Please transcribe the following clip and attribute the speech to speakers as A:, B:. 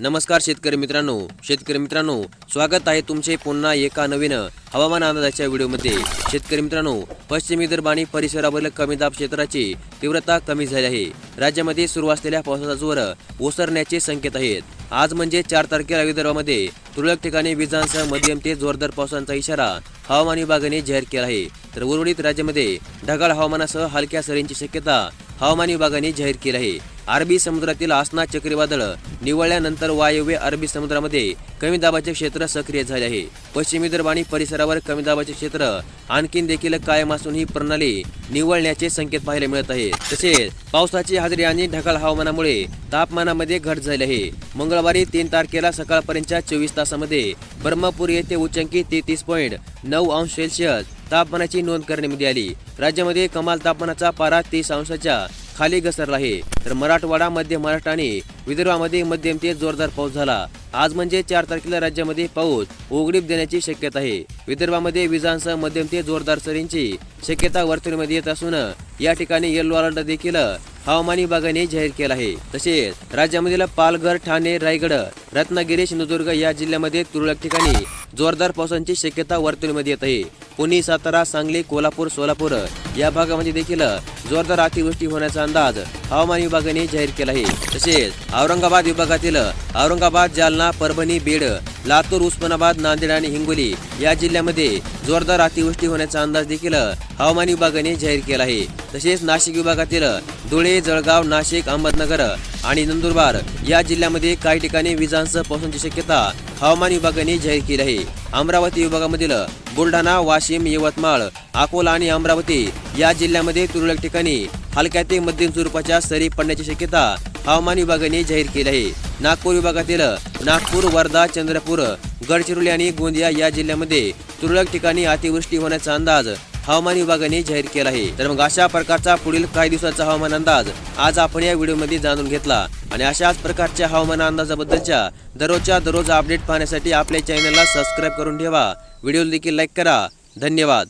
A: नमस्कार शेतकरी मित्रांनो शेतकरी मित्रांनो स्वागत आहे तुमचे पुन्हा एका नवीन हवामान अंदाजाच्या व्हिडिओमध्ये. शेतकरी मित्रांनो पश्चिम विदर्भ आणि परिसरावरील कमी दाब क्षेत्राची तीव्रता कमी झाली आहे. राज्यामध्ये सुरू असलेल्या पावसाचा जोर ओसरण्याचे संकेत आहेत. आज म्हणजे चार तारखेला विदर्भामध्ये तुरळक ठिकाणी विजांसह मध्यम ते जोरदार पावसाचा इशारा हवामान विभागाने जाहीर केला आहे. तर उर्वरित राज्यामध्ये ढगाळ हवामानासह हलक्या सरींची शक्यता हवामान विभागाने जाहीर केली आहे. अरबी समुद्रातील आसना चक्रीवादळ निवळल्यानंतर वायव्य अरबी समुद्रामध्ये कमी दाबाचे क्षेत्र सक्रिय झाले आहे. पश्चिम विदर्भ आणि परिसरावर कमी दाबाचे क्षेत्र आणखीन देखील कायम असून ही प्रणाली निवळण्याचे संकेत पाहायला मिळत आहे. तसेच पावसाची हजेरी आणि ढगाळ हवामानामुळे तापमानामध्ये घट झाली आहे. मंगळवारी तीन तारखेला सकाळपर्यंतच्या चोवीस तासामध्ये ब्रह्मपूर येथे उच्चंकी तेहतीस पॉईंट नऊ अंश सेल्सिअस तापमानाची नोंद करण्यामध्ये आली. राज्यामध्ये कमाल तापमानाचा पारा तीस अंशाच्या खाली घसरला आहे. तर मराठवाडा मध्य महाराष्ट्र आणि विदर्भामध्ये मध्यम ते जोरदार पाऊस झाला. आज म्हणजे चार तारखेला राज्यामध्ये पाऊस उघडीप देण्याची शक्यता आहे. विदर्भामध्ये विजांसह मध्यम ते जोरदार सरींची शक्यता वर्तुळमध्ये येत असून या ठिकाणी येल्लो अलर्ट देखील हवामान विभागाने जाहीर केला आहे. तसेच राज्यामधील पालघर ठाणे रायगड रत्नागिरी सिंधुदुर्ग या जिल्ह्यामध्ये तुरळक ठिकाणी जोरदार पावसाची शक्यता वर्तुळीमध्ये येत आहे. पुणे सातारा सांगली कोल्हापूर सोलापूर या भागामध्ये देखील जोरदार अतिवृष्टी होण्याचा अंदाज हवामान विभागाने जाहीर केला आहे. तसेच औरंगाबाद विभागातील औरंगाबाद जालना परभणी बीड लातूर उस्मानाबाद नांदेड आणि हिंगोली या जिल्ह्यामध्ये जोरदार अतिवृष्टी होण्याचा अंदाज देखील हवामान विभागाने जाहीर केला आहे. तसेच नाशिक विभागातील धुळे जळगाव नाशिक अहमदनगर आणि नंदुरबार या जिल्ह्यामध्ये काही ठिकाणी विजांसह पावसाची शक्यता हवामान विभागाने जाहीर केली आहे. अमरावती विभागामधील बुलढाणा वाशिम यवतमाळ अकोला आणि अमरावती या जिल्ह्यामध्ये तुरळक ठिकाणी हलक्या ते मध्यम स्वरूपाच्या सरी पडण्याची शक्यता हवामान विभागाने जाहीर केली आहे. नागपूर विभागातील नागपूर वर्धा चंद्रपूर गडचिरोली आणि गोंदिया या जिल्ह्यामध्ये तुरळक ठिकाणी अतिवृष्टी होण्याचा अंदाज हवामान विभागाने जाहीर केला आहे. तर मग अशा प्रकारचा पुढील काही दिवसाचा हवामान अंदाज आज आपण या व्हिडिओमध्ये जाणून घेतला. आणि अशाच प्रकारच्या हवामान अंदाजाबद्दलच्या दररोजच्या दररोज अपडेट पाहण्यासाठी आपल्या चॅनलला सबस्क्राईब करून ठेवा. व्हिडिओ देखील लाईक करा. धन्यवाद.